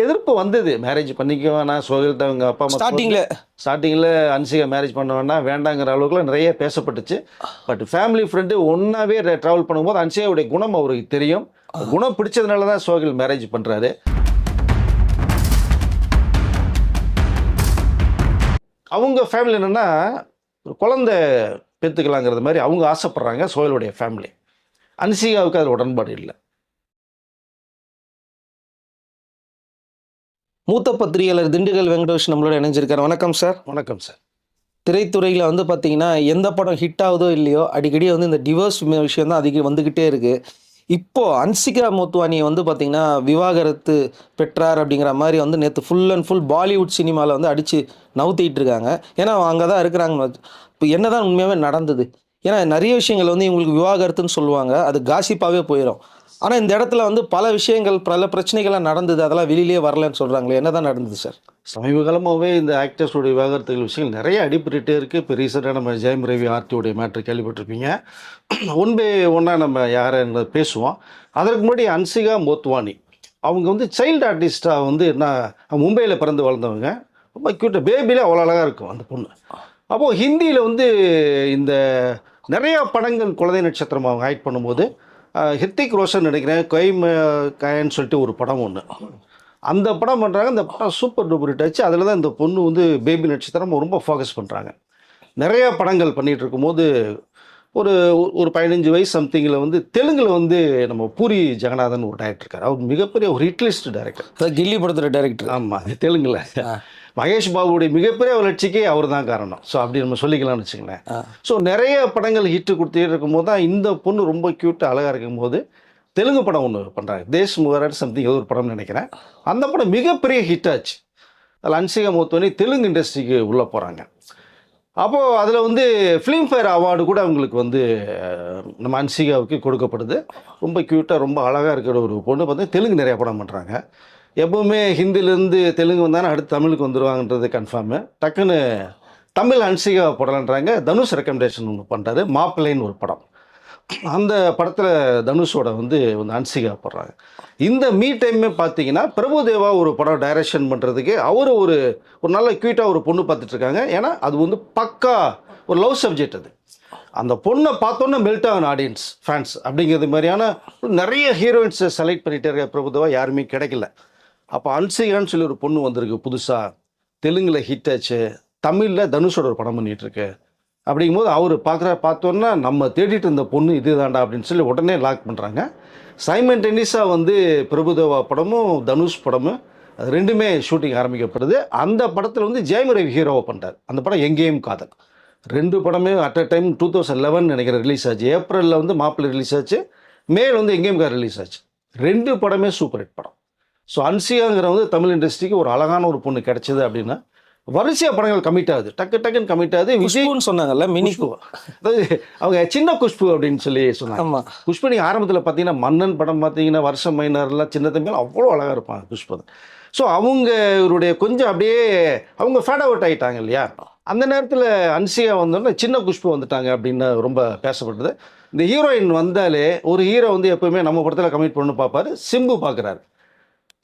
எதிர்ப்பு வந்தது. மேரேஜ் பண்ணிக்க வேணாம் சோகில்கிட்ட அவங்க அப்பா அம்மா ஸ்டார்டிங்ல ஸ்டார்டிங்கில் அன்சிகா மேரேஜ் பண்ண வேண்டாம் வேண்டாங்கிற அளவுக்குலாம் நிறைய பேசப்பட்டுச்சு. பட் ஃபேமிலி ஃப்ரெண்டு ஒன்றாவே ட்ராவல் பண்ணும்போது அன்சிகாவுடைய குணம் அவருக்கு தெரியும். குணம் பிடிச்சதுனால தான் சோகில் மேரேஜ் பண்ணுறாரு அவங்க ஃபேமிலி என்னென்னா குழந்தை பெற்றுக்கலாங்கிறது மாதிரி அவங்க ஆசைப்படுறாங்க சோயலுடைய ஃபேமிலி அன்சிகாவுக்கு அதில் உடன்பாடு இல்லை. மூத்த பத்திரிகையாளர் திண்டுக்கல் வெங்கடேஷ் நம்மளோட இணைஞ்சிருக்காரு. வணக்கம் சார். வணக்கம் சார். திரைத்துறையில் வந்து பார்த்தீங்கன்னா எந்த படம் ஹிட் ஆகுதோ இல்லையோ அடிக்கடி வந்து இந்த டிவோர்ஸ் விஷயம் தான் அதிகம் வந்துக்கிட்டே இருக்கு. இப்போ அன்சிகா மோத்வானியை வந்து பார்த்தீங்கன்னா விவாகரத்து பெற்றார் அப்படிங்கிற மாதிரி வந்து நேற்று ஃபுல் அண்ட் ஃபுல் பாலிவுட் சினிமாவில் வந்து அடித்து நவுத்திட்டு இருக்காங்க. ஏன்னா அங்கே தான் இருக்கிறாங்க. இப்போ என்னதான் உண்மையாகவே நடந்தது. ஏன்னா நிறைய விஷயங்கள் வந்து இவங்களுக்கு விவாகரத்துன்னு சொல்லுவாங்க. அது காசிப்பாகவே போயிடும் ஆனால் இந்த இடத்துல வந்து பல விஷயங்கள் பல பிரச்சனைகள்லாம் நடந்தது. அதெல்லாம் வெளியிலே வரலன்னு சொல்கிறாங்களே என்ன தான் நடந்தது சார்? சமீப காலமாகவே இந்த ஆக்டர்ஸுடைய விவகாரத்துகள் விஷயங்கள் நிறைய அடிபட்டுகிட்டே இருக்குது இப்போ ரீசெண்டாக நம்ம ஜெயம் ரவி ஆர்டியோடைய மேட்ரு கேள்விப்பட்டிருப்பீங்க. ஒன் பை ஒன்னாக நம்ம யாரை பேசுவோம். அதற்கு முன்னாடி அன்சிகா மோத்வானி. அவங்க வந்து சைல்டு ஆர்டிஸ்டாக வந்து என்ன மும்பையில் பிறந்து வளர்ந்தவங்க. ரொம்ப க்யூட்டாக பேபியில் அவ்வளோ அழகாக இருக்கும் அந்த பொண்ணு. அப்போது ஹிந்தியில் வந்து இந்த நிறையா படங்கள் குழந்தை நட்சத்திரம் அவங்க ஆக்ட் பண்ணும்போது அஹ், ஹிருத்திக் ரோஷன் நினைக்கிறேன் கொய்ம கயன்னு சொல்லிட்டு ஒரு படம் ஒன்று அந்த படம் பண்ணுறாங்க அந்த படம் சூப்பர் டூப்பர் ஆச்சு அதில் தான் இந்த பொண்ணு வந்து பேபி நட்சத்திரம் ரொம்ப ஃபோக்கஸ் பண்ணுறாங்க நிறையா படங்கள் பண்ணிகிட்டு இருக்கும்போது ஒரு ஒரு பதினஞ்சு வயசு சம்திங்கில் வந்து தெலுங்கில் வந்து நம்ம பூரி ஜெகநாதன் ஒரு டைரக்டர் இருக்கார். அவர் மிகப்பெரிய ஒரு ஹிட்லிஸ்ட் டைரக்டர் கில்லி படத்தோட டைரக்டர் ஆமாம் தெலுங்கில். மகேஷ் பாபுடைய மிகப்பெரிய வளர்ச்சிக்கே அவர் தான் காரணம். ஸோ அப்படி நம்ம சொல்லிக்கலாம்னு வச்சுங்களேன் ஸோ நிறைய படங்கள் ஹிட்டு கொடுத்துட்டே இருக்கும்போது தான் இந்த பொண்ணு ரொம்ப க்யூட்டாக அழகாக இருக்கும்போது தெலுங்கு படம் ஒன்று பண்ணுறாங்க தேஷ் முகராட் சம்திங் ஏதோ ஒரு படம்னு நினைக்கிறேன். அந்த படம் மிகப்பெரிய ஹிட் ஆச்சு. அதில் அன்சிகா மோத்தோனி தெலுங்கு இண்டஸ்ட்ரிக்கு உள்ளே போகிறாங்க அப்போது அதில் வந்து ஃபிலிம்ஃபேர் அவார்டு கூட அவங்களுக்கு வந்து நம்ம அன்சிகாவுக்கு கொடுக்கப்படுது. ரொம்ப க்யூட்டாக ரொம்ப அழகாக இருக்கிற ஒரு பொண்ணு பார்த்து தெலுங்கு நிறையா படம் பண்ணுறாங்க எப்போவுமே ஹிந்திலேருந்து தெலுங்கு வந்தாலும் அடுத்து தமிழுக்கு வந்துடுவாங்கன்றது கன்ஃபார்மு டக்குன்னு தமிழ் அன்சிகா போடலான்றாங்க தனுஷ் ரெக்கமெண்டேஷன் ஒன்று பண்ணுறாரு மாப்பிள்ளைன்னு ஒரு படம். அந்த படத்தில் தனுஷோட வந்து வந்து அன்சிகா போடுறாங்க. இந்த மீ டைமே பார்த்தீங்கன்னா பிரபுதேவா ஒரு படம் டைரக்ஷன் பண்ணுறதுக்கு அவர் ஒரு ஒரு நல்ல க்யூட்டாக ஒரு பொண்ணு பார்த்துட்ருக்காங்க ஏன்னா அது வந்து பக்கா ஒரு லவ் சப்ஜெக்ட் அது. அந்த பொண்ணை பார்த்தோன்னே மெல்ட் ஆகணும் ஆடியன்ஸ் ஃபேன்ஸ் அப்படிங்கிறது மாதிரியான நிறைய ஹீரோயின்ஸை செலக்ட் பண்ணிகிட்டே இருக்க பிரபுதேவா யாருமே கிடைக்கல. அப்போ அன்சிகான்னு சொல்லி ஒரு பொண்ணு வந்திருக்கு புதுசாக தெலுங்கில் ஹிட் ஆச்சு. தமிழில் தனுஷோட ஒரு படம் பண்ணிகிட்ருக்கு அப்படிங்கும் அப்படிங்கும்போது அவர் பார்க்குற பார்த்தோன்னா நம்ம தேடிட்டு இருந்த பொண்ணு இதுதான்டா அப்படின்னு சொல்லி உடனே லாக் பண்ணுறாங்க சைமன் டென்னிஸாக வந்து பிரபுதேவா படமும் தனுஷ் படமும் அது ரெண்டுமே ஷூட்டிங் ஆரம்பிக்கப்படுது. அந்த படத்தில் வந்து ஜெயம் ரவி ஹீரோவை பண்ணுறார் அந்த படம் எங்கேயும் காதல். ரெண்டு படமே at a time two thousand eleven நினைக்கிறேன் ரிலீஸ் ஆச்சு. ஏப்ரலில் வந்து மாப்பிள்ளை ரிலீஸ் ஆச்சு. மேல் வந்து எங்கேயும் கார் ரிலீஸ் ஆச்சு. ரெண்டு படமே சூப்பர் ஹிட் படம். ஸோ அன்சியாங்கிற வந்து தமிழ் இண்டஸ்ட்ரிக்கு ஒரு அழகான ஒரு பொண்ணு கிடைச்சது அப்படின்னா வரிசையாக படங்கள் கமிட் ஆகுது. டக்கு டக்குன்னு கமிட் ஆகுது. விஜய் குஷ்புன்னு சொன்னாங்கல்ல மினி குஷ்பு. அதாவது அவங்க சின்ன குஷ்பு அப்படின்னு சொல்லி சொன்னாங்க. ஆமா. குஷ்பு நீங்கள் ஆரம்பத்தில் பார்த்தீங்கன்னா மன்னன் படம் பார்த்தீங்கன்னா வருஷம் மைனர்லாம் சின்ன தம்பியெல்லாம் அவ்வளோ அழகாக இருப்பாங்க குஷ்பு ஸோ அவங்க இவருடைய கொஞ்சம் அப்படியே அவங்க ஃபேட் அவுட் ஆகிட்டாங்க இல்லையா? அந்த நேரத்தில் அன்சியா வந்தோடனே சின்ன குஷ்பு வந்துட்டாங்க அப்படின்னு ரொம்ப பேசப்பட்டது. இந்த ஹீரோயின் வந்தாலே ஒரு ஹீரோ வந்து எப்பவுமே நம்ம படத்தில் கமிட் பண்ணு பார்ப்பாரு. சிம்பு பார்க்குறாரு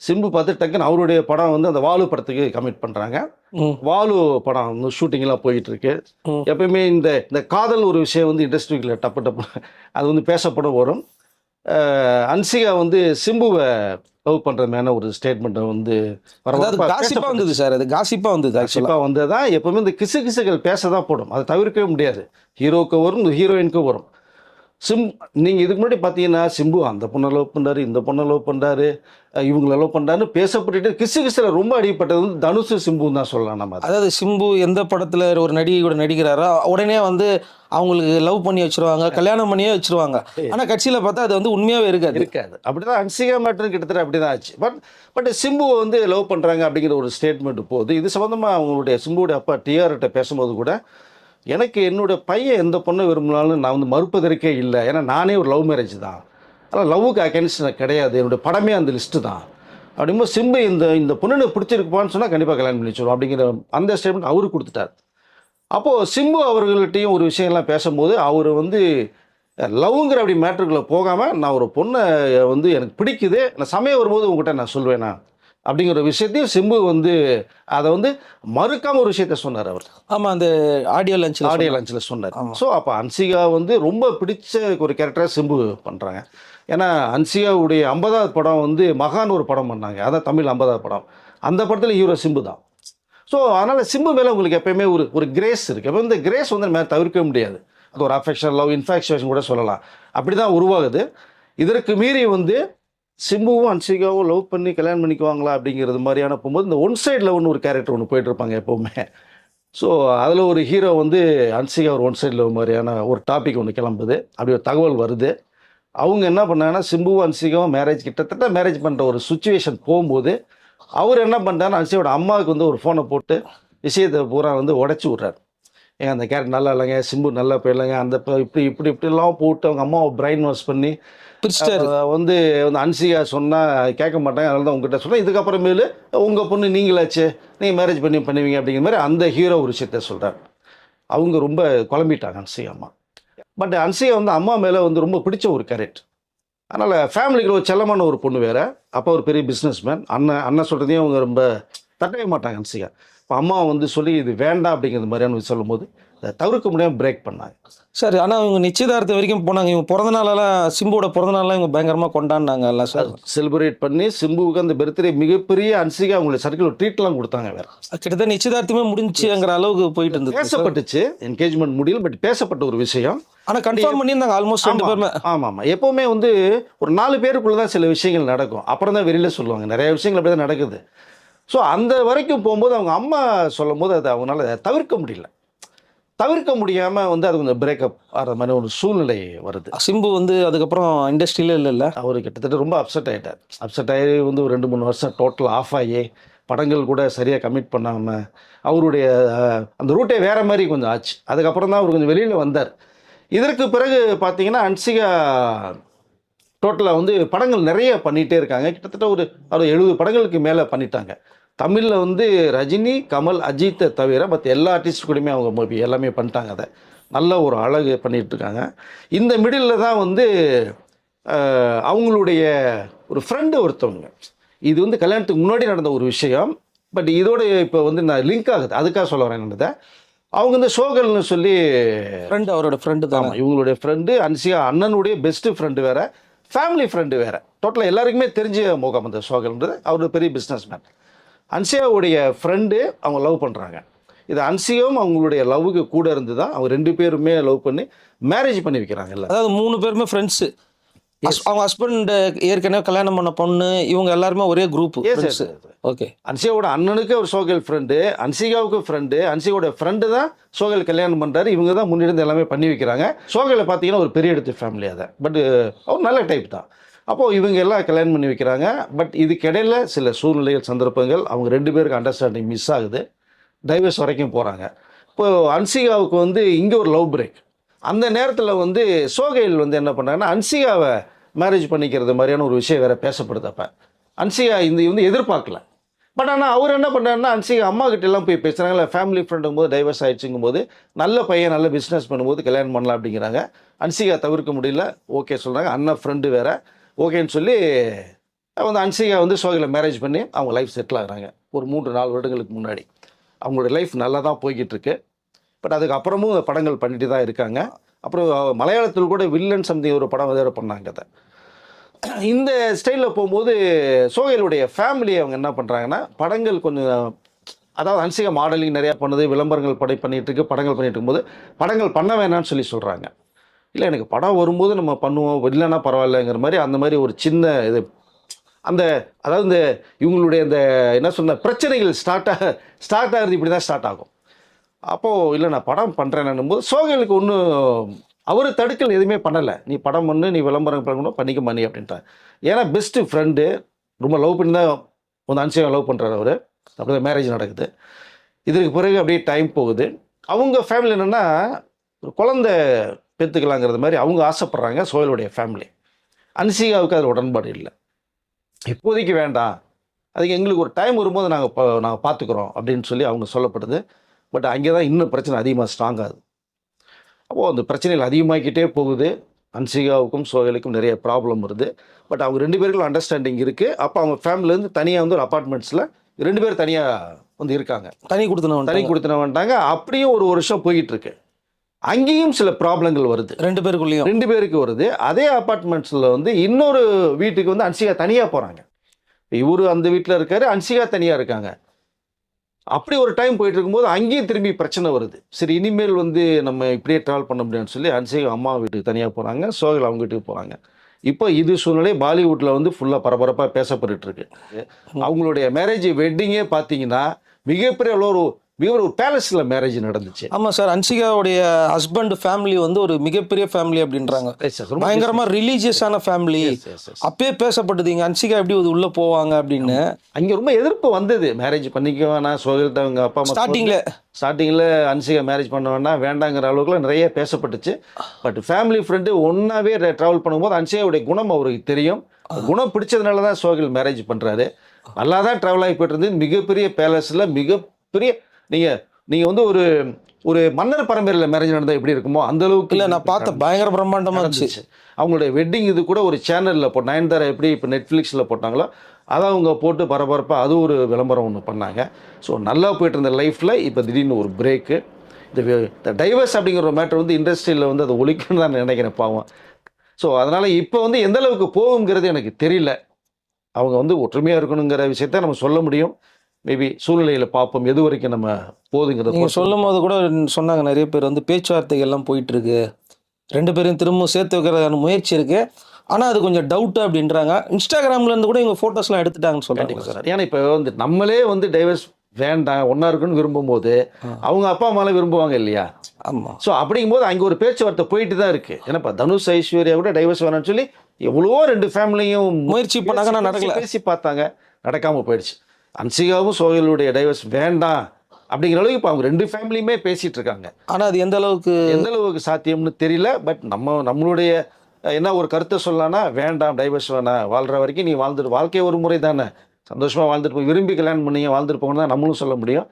சிம்பு பார்த்து டக்குன்னு அவருடைய படம் வந்து அந்த வாலு படத்துக்கு கமிட் பண்ணுறாங்க. வாலு படம் வந்து ஷூட்டிங்லாம் போயிட்டு இருக்கு. எப்பயுமே இந்த இந்த காதல் ஒரு விஷயம் வந்து இண்டஸ்ட்ரியில் டப்பு டப்பு அது வந்து பேசப்பட வரும். அன்சிகா வந்து சிம்புவை லவ் பண்ணுற மேன ஒரு ஸ்டேட்மெண்ட்டை வந்து அதாவது காசிப்பா வந்தது சார் அது காசிப்பா வந்தது கண்டிப்பாக வந்ததா எப்பவுமே இந்த கிசு கிசுகள் பேச தான் போடும். அதை தவிர்க்கவே முடியாது. ஹீரோக்கு வரும் ஹீரோயினுக்கு வரும். சிம் நீங்கள் இதுக்கு முன்னாடி பார்த்தீங்கன்னா சிம்பு அந்த பொண்ணை லவ் பண்ணுறாரு இந்த பொண்ணை லவ் பண்ணுறாரு இவங்களை லவ் பண்ணுறாருன்னு பேசப்பட்டுட்டு கிசு கிசுல ரொம்ப அடிப்பட்டது வந்து தனுஷு சிம்புன்னு தான் சொல்லலாம் நம்ம அதை. அதாவது சிம்பு எந்த படத்துல ஒரு நடிகை கூட நடிக்கிறாரோ உடனே வந்து அவங்களுக்கு லவ் பண்ணி வச்சிருவாங்க கல்யாணம் பண்ணியே வச்சிருவாங்க. ஆனா கட்சியில பார்த்தா அது வந்து உண்மையாவே இருக்காது. இருக்காது. அப்படிதான் அன்சிகா மேட்ரு கிட்டத்தட்ட அப்படி தான் ஆச்சு. பட் பட் சிம்புவை வந்து லவ் பண்ணுறாங்க அப்படிங்கிற ஒரு ஸ்டேட்மெண்ட் போகுது இது சம்மந்தமாக அவங்களுடைய சிம்புவுடைய அப்பா டிஆர்கிட்ட பேசும்போது கூட எனக்கு என்னோடய பையன் எந்த பொண்ணை விரும்பினாலும் நான் வந்து மறுப்பதற்கே இல்லை. ஏன்னா நானே ஒரு லவ் மேரேஜ் தான். ஆனால் லவ்வுக்கு அகேன்ஸ்ட் நான் கிடையாது. என்னுடைய படமே அந்த லிஸ்ட்டு தான். அப்படிங்கும்போது சிம்பு இந்த இந்த பொண்ணு பிடிச்சிருக்குப்பான்னு சொன்னால் கண்டிப்பாக கல்யாணம் பண்ணி வச்சிருவோம் அப்படிங்கிற அந்த ஸ்டேட்மெண்ட் அவரு கொடுத்துட்டார். அப்போது சிம்பு அவர்கள்ட்டையும் ஒரு விஷயம்லாம் பேசும்போது அவர் வந்து லவ்ங்கிற அப்படி மேட்ருக்குள்ளே போகாமல் நான் ஒரு பொண்ணை வந்து எனக்கு பிடிக்குது. நான் சமயம் வரும்போது உங்கள்கிட்ட நான் சொல்வேனா அப்படிங்கிற விஷயத்தையும் சிம்பு வந்து அதை வந்து மறுக்காம ஒரு விஷயத்த சொன்னார் அவர். ஆமா அந்த ஆடியோ லஞ்சில் ஆடியோ லஞ்சில் சொன்னார். ஸோ அப்போ அன்சிகா வந்து ரொம்ப பிடிச்ச ஒரு கேரக்டராக சிம்பு பண்ணுறாங்க ஏன்னா அன்சிகாவுடைய ஐம்பதாவது படம் வந்து மகான் ஒரு படம் பண்ணாங்க. அதான் தமிழ் ஐம்பதாவது படம். அந்த படத்தில் ஹீரோ சிம்பு தான். ஸோ அதனால் சிம்பு மேலே உங்களுக்கு எப்பயுமே ஒரு ஒரு கிரேஸ் இருக்குது எப்போ இந்த கிரேஸ் வந்து மேலே தவிர்க்கவே முடியாது. அது ஒரு அஃபெக்ஷன் லவ் இன்ஃபாக்சுவேஷன் கூட சொல்லலாம். அப்படி தான் உருவாகுது. இதற்கு மீறி வந்து சிம்புவும் அன்சிகாவும் லவ் பண்ணி கல்யாணம் பண்ணிக்குவாங்களா அப்படிங்கிறது மாதிரியான போகும்போது இந்த ஒன் சைடில் ஒன்று ஒரு கேரக்டர் ஒன்று போயிட்டுருப்பாங்க எப்போவுமே. ஸோ அதில் ஒரு ஹீரோ வந்து அன்சிகா ஒரு ஒன் சைடில் மாதிரியான ஒரு டாபிக் ஒன்று கிளம்புது. அப்படி ஒரு தகவல் வருது. அவங்க என்ன பண்ணாங்கன்னா சிம்புவும் அன்சிகாவும் மேரேஜ் கிட்டத்தட்ட மேரேஜ் பண்ணுற ஒரு சுச்சுவேஷன் போகும்போது அவர் என்ன பண்ணுறாருன்னா அன்சியோட அம்மாவுக்கு வந்து ஒரு ஃபோனை போட்டு விஷயத்தை பூரா வந்து உடச்சி விட்றாரு. ஏங்க அந்த கேரக்டர் நல்லா இல்லைங்க. சிம்பு நல்லா போயிடலைங்க. அந்த இப்படி இப்படி இப்படிலாம் போட்டு அவங்க அம்மாவை பிரைன் வாஷ் பண்ணி பிரிச்சிட்டாரு. வந்து வந்து அன்சிகா சொன்னால் கேட்க மாட்டாங்க. அதனால தான் உங்ககிட்ட சொன்னேன். இதுக்கப்புறமேலு உங்கள் பொண்ணு நீங்களாச்சு நீங்கள் மேரேஜ் பண்ணி பண்ணுவீங்க அப்படிங்கிற மாதிரி அந்த ஹீரோ ஒரு விஷயத்த சொல்கிறார் அவங்க ரொம்ப குழம்பிட்டாங்க அன்சிகா அம்மா. பட் அன்சிகா வந்து அம்மா மேலே வந்து ரொம்ப பிடிச்ச ஒரு கேரக்டர் அதனால் ஃபேமிலிக்கு ஒரு செல்லமான ஒரு பொண்ணு வேறு. அப்பா ஒரு பெரிய பிஸ்னஸ் மேன் அண்ணன் அண்ணன் சொல்கிறதையும் அவங்க ரொம்ப தட்டவே மாட்டாங்க அன்சிகா. இப்போ அம்மா வந்து சொல்லி இது வேண்டாம் அப்படிங்கிறது மாதிரியான சொல்லும்போது அதை தவிர்க்க முடியாமல் பிரேக் பண்ணாங்க. சார் ஆனா இவங்க நிச்சயதார்த்தம் வரைக்கும் போனாங்க. இவங்க பிறந்த நாளெல்லாம் சிம்புவோட பிறந்த நாள்லாம் இவங்க பயங்கரமா கொண்டாடினாங்கல்ல சார்? செலிப்ரேட் பண்ணி சிம்புவுக்கு அந்த பர்த்டே மிகப்பெரிய அன்சிகா அவங்களுக்கு சர்க்கிள் ட்ரீட்லாம் கொடுத்தாங்க வேற. கிட்டத்தட்ட நிச்சயதார்த்தமே முடிஞ்சுங்கிற அளவுக்கு போயிட்டு இருந்தது பேசப்பட்டுச்சு. என்கேஜ்மெண்ட் முடியல பட் பேசப்பட்ட ஒரு விஷயம். ஆனா கன்ஃபார்ம் பண்ணியிருந்தாங்க ஆல்மோஸ்ட் ரெண்டு பேருமே. ஆமா ஆமா எப்பவுமே வந்து ஒரு நாலு பேருக்குள்ள தான் சில விஷயங்கள் நடக்கும். அப்புறம் தான் வெளியில சொல்லுவாங்க. நிறைய விஷயங்கள் அப்படி தான் நடக்குது. ஸோ அந்த வரைக்கும் போகும்போது அவங்க அம்மா சொல்லும் போது அதை அவங்களால தவிர்க்க முடியல. தவிர்க்க முடியாம வந்து அது கொஞ்சம் பிரேக்கப் ஆகிற மாதிரி ஒரு சூழ்நிலை வருது. சிம்பு வந்து அதுக்கப்புறம் இண்டஸ்ட்ரியில இல்லைல்ல? அவர் கிட்டத்தட்ட ரொம்ப அப்செட் ஆகிட்டார் அப்செட் ஆகி வந்து ஒரு ரெண்டு மூணு வருஷம் டோட்டல் ஆஃப் ஆகி படங்கள் கூட சரியாக கமிட் பண்ணாமல் அவருடைய அந்த ரூட்டே வேற மாதிரி கொஞ்சம் ஆச்சு. அதுக்கப்புறம் தான் அவர் கொஞ்சம் வெளியில் வந்தார். இதற்கு பிறகு பார்த்தீங்கன்னா அன்சிகா டோட்டலாக வந்து படங்கள் நிறைய பண்ணிகிட்டே இருக்காங்க. கிட்டத்தட்ட ஒரு அவர் எழுபது படங்களுக்கு மேலே பண்ணிட்டாங்க. தமிழில் வந்து ரஜினி கமல் அஜித்தை தவிர மற்ற எல்லா ஆர்டிஸ்ட் கூடயுமே அவங்க movie எல்லாமே பண்ணிட்டாங்க அதை. நல்ல ஒரு அழகு பண்ணிட்டு இருக்காங்க. இந்த மிடில் தான் வந்து அவங்களுடைய ஒரு ஃப்ரெண்டு ஒருத்தவங்க. இது வந்து கல்யாணத்துக்கு முன்னாடி நடந்த ஒரு விஷயம். பட் இதோட இப்போ வந்து நான் லிங்க் ஆகுது. அதுக்காக சொல்ல வரேன் என்னதை அவங்க இந்த ஷோகல்னு சொல்லி ஃப்ரெண்டு அவரோட ஃப்ரெண்டு தான்? இவங்களுடைய ஃப்ரெண்டு அன்சிகா அண்ணனுடைய பெஸ்ட் ஃப்ரெண்டு வேற. ஃபேமிலி ஃப்ரெண்டு வேறு. டோட்டலாக எல்லாருக்குமே தெரிஞ்ச முகம் அந்த சோகல்ன்றது அவர் பெரிய பிஸ்னஸ் மேன் அன்சியாவுடைய ஃப்ரெண்டு அவங்க லவ் பண்ணுறாங்க இது அன்சிகாவும் அவங்களுடைய லவ்வுக்கு கூட இருந்து தான் அவங்க ரெண்டு பேருமே லவ் பண்ணி மேரேஜ் பண்ணி வைக்கிறாங்க இல்லை அதாவது மூணு பேருமே ஃப்ரெண்ட்ஸு அவங்க ஹஸ்பண்ட் ஏற்கனவே கல்யாணம் பண்ண பொண்ணு இவங்க எல்லாருமே ஒரே குரூப். ஓகே அன்சிகாவோட அண்ணனுக்கு ஒரு சோகல் ஃப்ரெண்டு அன்சிகாவுக்கு ஃப்ரெண்டு அன்சிகாவோட ஃப்ரெண்டு தான் சோகல் கல்யாணம் பண்ணுறாரு இவங்க தான் முன்னிருந்து எல்லாமே பண்ணி வைக்கிறாங்க. சோகலை பார்த்தீங்கன்னா ஒரு பெரிய இடத்து ஃபேமிலி அதை பட் அவர் நல்ல டைப் தான். அப்போது இவங்க எல்லாம் கல்யாணம் பண்ணி வைக்கிறாங்க. பட் இதுக்கிடையில் சில சூழ்நிலைகள் சந்தர்ப்பங்கள் அவங்க ரெண்டு பேருக்கு அண்டர்ஸ்டாண்டிங் மிஸ் ஆகுது. டைவர்ஸ் வரைக்கும் போகிறாங்க இப்போ அன்சிகாவுக்கு வந்து இங்கே ஒரு லவ் பிரேக் அந்த நேரத்தில் வந்து சோகையில் வந்து என்ன பண்ணாங்கன்னா அன்சிகாவை மேரேஜ் பண்ணிக்கிறது மாதிரியான ஒரு விஷயம் வேறு பேசப்படுது அப்போ. அன்சிகா இந்த வந்து எதிர்பார்க்கல. பட் ஆனால் அவர் என்ன பண்ணாருன்னா அன்சிகா அம்மா கிட்டெல்லாம் போய் இல்லை ஃபேமிலி ஃப்ரெண்டுங்கும் போது டைவர்ஸ் ஆகிடுச்சுங்கும் போது நல்ல பையன் நல்ல பிஸ்னஸ் பண்ணும்போது கல்யாணம் பண்ணலாம் அப்படிங்கிறாங்க. அன்சிகா தவிர்க்க முடியல. ஓகே சொல்கிறாங்க அண்ணன் ஃப்ரெண்டு வேற. ஓகேன்னு சொல்லி வந்து அன்சிகா வந்து சோகையில் மேரேஜ் பண்ணி அவங்க லைஃப் செட்டில் ஆகுறாங்க. ஒரு மூன்று நாலு வருடங்களுக்கு முன்னாடி. அவங்களோட லைஃப் நல்லா தான் போய்கிட்டு இருக்கு. பட் அதுக்கப்புறமும் படங்கள் பண்ணிட்டு தான் இருக்காங்க. அப்புறம் மலையாளத்தில் கூட வில்லன் சம்திங் ஒரு படம் வேறு பண்ணாங்க அதை. இந்த ஸ்டைலில் போகும்போது சோகையிலுடைய ஃபேமிலி அவங்க என்ன பண்ணுறாங்கன்னா படங்கள் கொஞ்சம் அதாவது அன்சிகா மாடலிங் நிறையா பண்ணுது விளம்பரங்கள் படை பண்ணிட்டு இருக்கு படங்கள் பண்ணிட்டு இருக்கும்போது படங்கள் பண்ண வேணாம்னு சொல்லி சொல்கிறாங்க இல்லை எனக்கு படம் வரும்போது நம்ம பண்ணுவோம் இல்லைன்னா பரவாயில்லைங்கிற மாதிரி அந்த மாதிரி ஒரு சின்ன இது அந்த அதாவது இந்த இவங்களுடைய இந்த என்ன சொன்ன பிரச்சனைகள் ஸ்டார்ட் ஆக ஸ்டார்ட் ஆகிறது இப்படி தான் ஸ்டார்ட் ஆகும். அப்போது இல்லை நான் படம் பண்ணுறேன்னும் போது சோகலுக்கு ஒன்றும் அவர் தடுக்கல் எதுவுமே பண்ணலை. நீ படம் பண்ணு நீ விளம்பரம் பண்ணணும் பண்ணிக்க மணி அப்படின்ட்டார். ஏன்னா பெஸ்ட்டு ஃப்ரெண்டு ரொம்ப லவ் பண்ணி தான் கொஞ்சம் அன்சியாக லவ் பண்ணுறாரு அவர். அப்படி தான் மேரேஜ் நடக்குது. இதற்கு பிறகு அப்படியே டைம் போகுது. அவங்க ஃபேமிலி என்னென்னா ஒரு குழந்தை பெற்றுக்கலாங்கிறது மாதிரி அவங்க ஆசைப்பட்றாங்க சோயலுடைய ஃபேமிலி அன்சிகாவுக்கு அதில் உடன்பாடு இல்லை. இப்போதைக்கு வேண்டாம். அதுக்கு எங்களுக்கு ஒரு டைம் வரும்போது நாங்கள் நாங்கள் பார்த்துக்குறோம் அப்படின்னு சொல்லி அவங்க சொல்லப்படுது. பட் அங்கே தான் இன்னும் பிரச்சனை அதிகமாக ஸ்ட்ராங் ஆகுது. அப்போது அந்த பிரச்சனைகள் அதிகமாகிக்கிட்டே போகுது. அன்சிகாவுக்கும் சோஹலுக்கும் நிறைய ப்ராப்ளம் வருது. பட் அவங்க ரெண்டு பேருக்கும் அண்டர்ஸ்டாண்டிங் இருக்குது அப்போ அவங்க ஃபேமிலிலேருந்து தனியாக வந்து ஒரு அப்பார்ட்மெண்ட்ஸில் ரெண்டு பேர் தனியாக வந்து இருக்காங்க. தனி கொடுத்தனவன் தனி கொடுத்துன வந்துட்டாங்க அப்படியும் ஒரு வருஷம் போயிட்டு இருக்கு அங்கேயும் சில ப்ராப்ளங்கள் வருது. ரெண்டு பேருக்குள்ளேயும். ரெண்டு பேருக்கு வருது. அதே அப்பார்ட்மெண்ட்ஸில் வந்து இன்னொரு வீட்டுக்கு வந்து அன்சிகா தனியாக போகிறாங்க இவரு அந்த வீட்டில் இருக்காரு அன்சிகா தனியாக இருக்காங்க. அப்படி ஒரு டைம் போயிட்டு இருக்கும்போது அங்கேயும் திரும்பி பிரச்சனை வருது. சரி இனிமேல் வந்து நம்ம இப்படியே ட்ராவல் பண்ண முடியும்னு சொல்லி அன்சிகா அம்மா வீட்டுக்கு தனியாக போகிறாங்க சோகல் அவங்க வீட்டுக்கு போகிறாங்க இப்போ இது சூழ்நிலை பாலிவுட்டில் வந்து ஃபுல்லாக பரபரப்பாக பேசப்பட்டுட்டு இருக்கு. அவங்களுடைய மேரேஜ் வெட்டிங்கே பார்த்தீங்கன்னா மிகப்பெரிய ஒரு மிக ஒரு பேலஸில் மேரேஜ் நடந்துச்சு. ஆமா சார் அன்சிகாவுடைய ஹஸ்பண்ட் ஃபேமிலி வந்து ஒரு மிகப்பெரிய ஃபேமிலி அப்படின்றாங்க. Yes, sir. ரொம்ப பயங்கரமா ரிலீஜியஸான ஃபேமிலி. அப்பயே பேசப்பட்டது இங்க அன்சிகா எப்படி இது உள்ள போவாங்க அப்படின்னு. அங்கே ரொம்ப எதிர்ப்பு வந்தது. மேரேஜ் பண்ணிக்க வேணாம் சோகல்கிட்ட அவங்க அப்பா அம்மா ஸ்டார்டிங்ல ஸ்டார்டிங்கில் அன்சிகா மேரேஜ் பண்ண வேண்டாம் வேண்டாங்கிற அளவுக்குலாம் நிறைய பேசப்பட்டுச்சு. பட் ஃபேமிலி ஃப்ரெண்டு ஒன்றாவே ட்ராவல் பண்ணும்போது அன்சிகாவுடைய குணம் அவருக்கு தெரியும். குணம் பிடிச்சதுனால தான் சோகில் மேரேஜ் பண்ணுறாரு நல்லா தான் ட்ராவல் ஆகி போயிட்டு இருந்தது. மிகப்பெரிய பேலஸில் மிகப்பெரிய நீங்கள் நீங்கள் வந்து ஒரு ஒரு மன்னர் பரம்பரையில் மேரேஜ் நடந்தால் எப்படி இருக்குமோ அந்த அளவுக்கு இல்ல நான் பார்த்த பயங்கர பிரம்மாண்டமா இருந்துச்சு. அவங்களுடைய வெட்டிங் இது கூட ஒரு சேனலில் போட்டு நயன்தாரா எப்படி இப்போ நெட்ஃப்ளிக்ஸில் போட்டாங்களோ அதை அவங்க போட்டு பரபரப்பாக அது ஒரு விளம்பரம் ஒன்று பண்ணாங்க. ஸோ நல்லா போயிட்டு இருந்த லைஃப்பில் இப்போ திடீர்னு ஒரு பிரேக்கு இந்த டைவர்ஸ் அப்படிங்கிற ஒரு மேட்டர் வந்து இண்டஸ்ட்ரியில் வந்து அதை ஒழிக்கணும்னு தான் நினைக்கிறேன் பாவம். ஸோ அதனால் இப்போ வந்து எந்த அளவுக்கு போகுங்கிறது எனக்கு தெரியல. அவங்க வந்து ஒற்றுமையாக இருக்கணுங்கிற விஷயத்த நம்ம சொல்ல முடியும். மேபி சூழ்நிலையில் பார்ப்போம் எது வரைக்கும் நம்ம போகுதுங்கிறத நீங்க பொறுத்து. சொல்லும் போது கூட சொன்னாங்க நிறைய பேர் வந்து பேச்சுவார்த்தைகள் எல்லாம் போயிட்டு இருக்கு ரெண்டு பேரும் திரும்ப சேர்த்து வைக்கிறதான முயற்சி இருக்கு. ஆனா அது கொஞ்சம் டவுட் அப்படின்றாங்க. இன்ஸ்டாகிராம்ல இருந்து கூட இவங்க போட்டோஸ்லாம் எடுத்துட்டாங்கன்னு கண்டிப்பாக சார். ஏன்னா இப்போ வந்து நம்மளே வந்து டைவர்ஸ் வேண்டாம் ஒன்றா இருக்குன்னு விரும்பும்போது அவங்க அப்பா அம்மாலாம் விரும்புவாங்க இல்லையா? ஆமா. ஸோ அப்படிங்கும்போது அங்கே ஒரு பேச்சுவார்த்தை போயிட்டு தான் இருக்கு. ஏன்னா இப்போ தனுஷ் ஐஸ்வர்யா கூட டைவர்ஸ் வேணாம்னு சொல்லி எவ்வளவோ ரெண்டு ஃபேமிலியும் முயற்சி பண்ணாங்க, நடக்கல. பேசி பார்த்தாங்க. நடக்காம போயிடுச்சு. அன்சிகாவும் சோஹலுடைய டைவர்ஸ் வேண்டாம் அப்படிங்கிற அளவுக்கு இப்போ அவங்க ரெண்டு ஃபேமிலியுமே பேசிட்டு இருக்காங்க. ஆனா அது எந்த அளவுக்கு எந்த அளவுக்கு சாத்தியம்னு தெரியல பட் நம்ம நம்மளுடைய என்ன ஒரு கருத்தை சொல்லலாம்னா வேண்டாம் டைவர்ஸ் வேணாம். வாழ்ற வரைக்கும் நீ வாழ்ந்துட்டு வாழ்க்கை ஒரு முறை தானே. சந்தோஷமா வாழ்ந்துட்டு போய் விரும்பி கல்யாணம் பண்ணி வாழ்ந்துட்டு போகணும் தான் நம்மளும் சொல்ல முடியும்.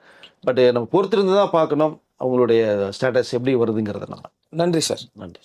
பட் நம்ம பொறுத்திருந்து தான் பார்க்கணும் அவங்களுடைய ஸ்டேட்டஸ் எப்படி வருதுங்கிறத நம்ம. நன்றி சார் நன்றி